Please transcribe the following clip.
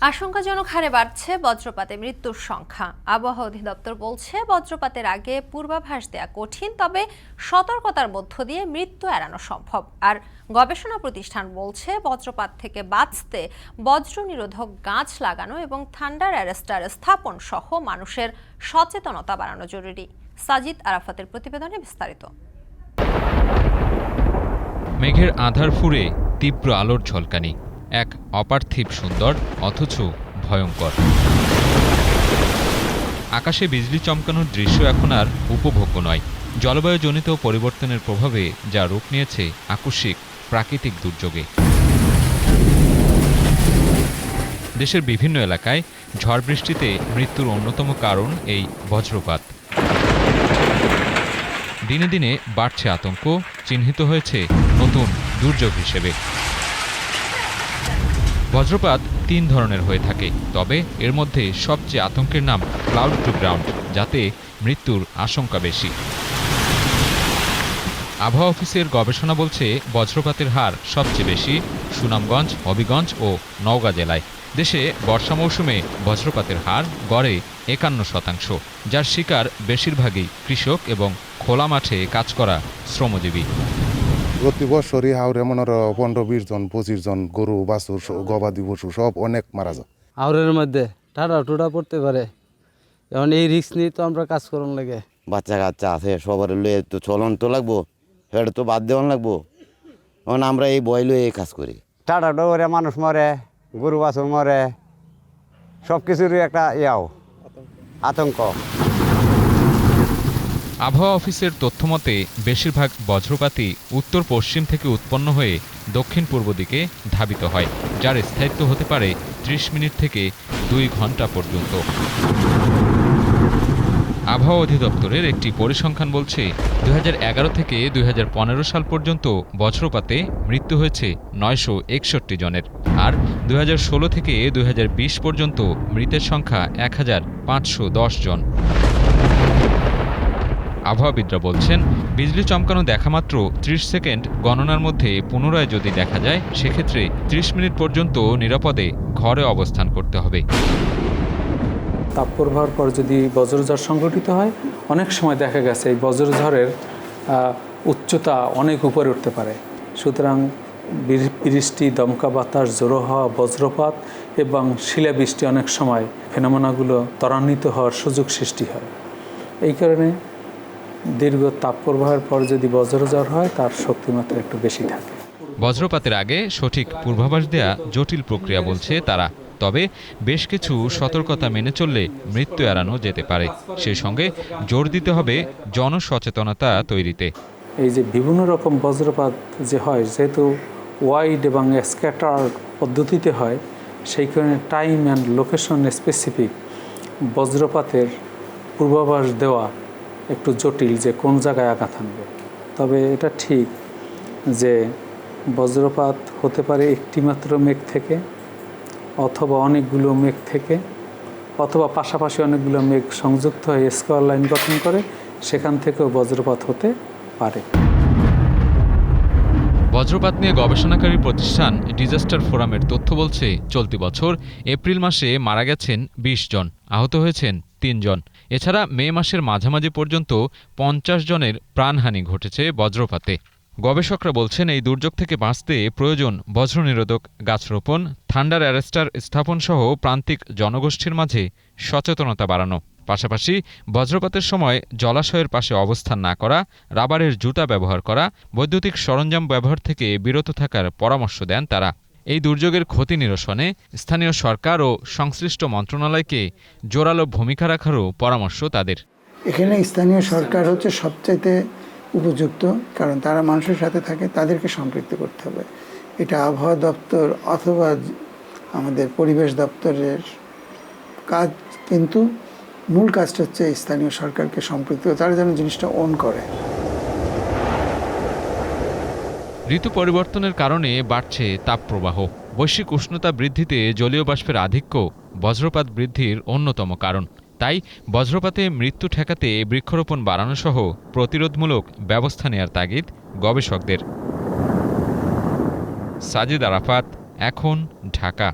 আশঙ্কাজনক হারে বাড়ছে বজ্রপাতে মৃত্যুর সংখ্যা। আবহাওয়া অধিদপ্তর বলছে, বজ্রপাতের আগে পূর্বাভাস দেওয়া কঠিন, তবে সতর্কতার মধ্য দিয়ে মৃত্যু এড়ানো সম্ভব। আর গবেষণা প্রতিষ্ঠান বলছে, বজ্রপাত থেকে বাঁচতে বজ্র নিরোধক গাছ লাগানো এবং থান্ডার অ্যারেস্টার স্থাপন সহ মানুষের সচেতনতা বাড়ানো জরুরি। সাজিদ আরাফাতের প্রতিবেদনে বিস্তারিত। মেঘের আধার ফুঁড়ে তীব্র আলোর ঝলকানি। এক অপার্থিব সুন্দর, অথচ ভয়ঙ্কর। আকাশে বিজলি চমকানোর দৃশ্য এখন আর উপভোগ্য নয়। জলবায়ুজনিত পরিবর্তনের প্রভাবে যা রূপ নিয়েছে আকস্মিক প্রাকৃতিক দুর্যোগে। দেশের বিভিন্ন এলাকায় ঝড় বৃষ্টিতে মৃত্যুর অন্যতম কারণ এই বজ্রপাত। দিনে দিনে বাড়ছে আতঙ্ক, চিহ্নিত হয়েছে নতুন দুর্যোগ হিসেবে। বজ্রপাত তিন ধরনের হয়ে থাকে, তবে এর মধ্যে সবচেয়ে আতঙ্কের নাম ক্লাউড টু গ্রাউন্ড যাতে মৃত্যুর আশঙ্কা বেশি। আবহাওয়া অফিসের গবেষণা বলছে বজ্রপাতের হার সবচেয়ে বেশি সুনামগঞ্জ, হবিগঞ্জ ও নওগাঁ জেলায়। দেশে বর্ষা মৌসুমে বজ্রপাতের হার গড়ে একান্ন শতাংশ, যার শিকার বেশিরভাগই কৃষক এবং খোলা মাঠে কাজ করা শ্রমজীবী। প্রতি বছরই হাওড়ে মনে পনেরো বিশ জন পঁচিশ জন গরু বাছুর গবাদি পশু সব অনেক মারা যায়। আউরের মধ্যে টাটা টুডা পড়তে পারে। এখন এই রিক্স নিয়ে তো আমরা কাজ করুন লাগে। বাচ্চা কাচ্চা আছে সবার লয়ে তো চলন তো লাগবো সেটা তো বাদ দেওয়ান লাগবো। এখন আমরা এই বয় লয়ে এই কাজ করি। টাটা ডোরে মানুষ মরে গরু বাছুর মরে সব কিছুরই একটা ইয়াও আতঙ্ক। আবহাওয়া অফিসের তথ্যমতে, বেশিরভাগ বজ্রপাতই উত্তর পশ্চিম থেকে উৎপন্ন হয়ে দক্ষিণ পূর্ব দিকে ধাবিত হয়, যার স্থায়িত্ব হতে পারে ত্রিশ মিনিট থেকে দুই ঘণ্টা পর্যন্ত। আবহাওয়া অধিদপ্তরের একটি পরিসংখ্যান বলছে দু হাজার এগারো থেকে দুই হাজার পনেরো সাল পর্যন্ত বজ্রপাতে মৃত্যু হয়েছে নয়শো একষট্টি জনের, আর দু হাজার ষোলো থেকে দু হাজার বিশ পর্যন্ত মৃতের সংখ্যা এক হাজার পাঁচশো দশ জন। আবহাওয়াবিদরা বলছেন, বিজলি চমকানো দেখামাত্র ত্রিশ সেকেন্ড, গণনার মধ্যে পুনরায় যদি দেখা যায়, সেক্ষেত্রে ত্রিশ মিনিট পর্যন্ত নিরাপদে ঘরে অবস্থান করতে হবে। তাপপ্রবাহের পর যদি বজ্রঝড় সংঘটিত হয়, অনেক সময় দেখা গেছে এই বজ্রঝড়ের উচ্চতা অনেক উপরে উঠতে পারে। সুতরাং বৃষ্টি, দমকা বাতাস জোরো হওয়া, বজ্রপাত এবং শিলাবৃষ্টি অনেক সময় ফেনোমেনাগুলো ত্বরান্বিত হওয়ার সুযোগ সৃষ্টি হয়। এই কারণে দীর্ঘ তাপপ্রবাহের পর যদি বজ্রঝড় হয় তার শক্তিমাত্রা একটু বেশি থাকে। বজ্রপাতের আগে সঠিক পূর্বাভাস দেয়া জটিল প্রক্রিয়া বলছে তারা। তবে বেশ কিছু সতর্কতা মেনে চললে মৃত্যু এড়ানো যেতে পারে। সেই সঙ্গে জোর দিতে হবে জনসচেতনতা তৈরিতে। এই যে বিভিন্ন রকম বজ্রপাত যে হয় যেহেতু ওয়াইড এবং স্ক্যাটার পদ্ধতিতে হয় সেই কারণে টাইম অ্যান্ড লোকেশন স্পেসিফিক বজ্রপাতের পূর্বাভাস দেওয়া একটু জটিল যে কোন জায়গায় আঘাত আনবে তবে এটা ঠিক যে বজ্রপাত হতে পারে একটি মাত্র মেঘ থেকে অথবা অনেকগুলো মেঘ থেকে অথবা পাশাপাশি অনেকগুলো মেঘ সংযুক্ত হয়ে স্কোয়ার লাইন গঠন করে সেখান থেকেও বজ্রপাত হতে পারে। বজ্রপাত নিয়ে গবেষণাকারী প্রতিষ্ঠান ডিজাস্টার ফোরামের তথ্য বলছে, চলতি বছর এপ্রিল মাসে মারা গেছেন ২০ জন, আহত হয়েছেন তিনজন এছাড়া মে মাসের মাঝামাঝি পর্যন্ত পঞ্চাশ জনের প্রাণহানি ঘটেছে বজ্রপাতে। গবেষকরা বলছেন, এই দুর্যোগ থেকে বাঁচতে প্রয়োজন বজ্রনিরোধক গাছ রোপণ থান্ডার অ্যারেস্টার স্থাপন সহ প্রান্তিক জনগোষ্ঠীর মাঝে সচেতনতা বাড়ানো। পাশাপাশি বজ্রপাতের সময় জলাশয়ের পাশে অবস্থান না করা, রাবারের জুতা ব্যবহার করা, বৈদ্যুতিক সরঞ্জাম ব্যবহার থেকে বিরত থাকার পরামর্শ দেন তারা। এই দুর্যোগের ক্ষতি নিরসনে স্থানীয় সরকার ও সংশ্লিষ্ট মন্ত্রণালয়কে জোরালো ভূমিকা রাখারও পরামর্শ তাদের। এখানে স্থানীয় সরকার হচ্ছে সবচাইতে উপযুক্ত, কারণ তারা মানুষের সাথে থাকে, তাদেরকে সম্পৃক্ত করতে হবে। এটা আবহাওয়া দপ্তর অথবা আমাদের পরিবেশ দপ্তরের কাজ, কিন্তু মূল কাজটা হচ্ছে স্থানীয় সরকারকে সম্পৃক্ত, তারা যেন জিনিসটা অন করে। ঋতু পরিবর্তনের কারণে বাড়ছে তাপপ্রবাহ। বৈশ্বিক উষ্ণতা বৃদ্ধিতে জলীয় বাষ্পের আধিক্য বজ্রপাত বৃদ্ধির অন্যতম কারণ। তাই বজ্রপাতে মৃত্যু ঠেকাতে বৃক্ষরোপণ বাড়ানো সহ প্রতিরোধমূলক ব্যবস্থা নেয়ার তাগিদ গবেষকদের। সাজিদ আরাফাত, এখন ঢাকা।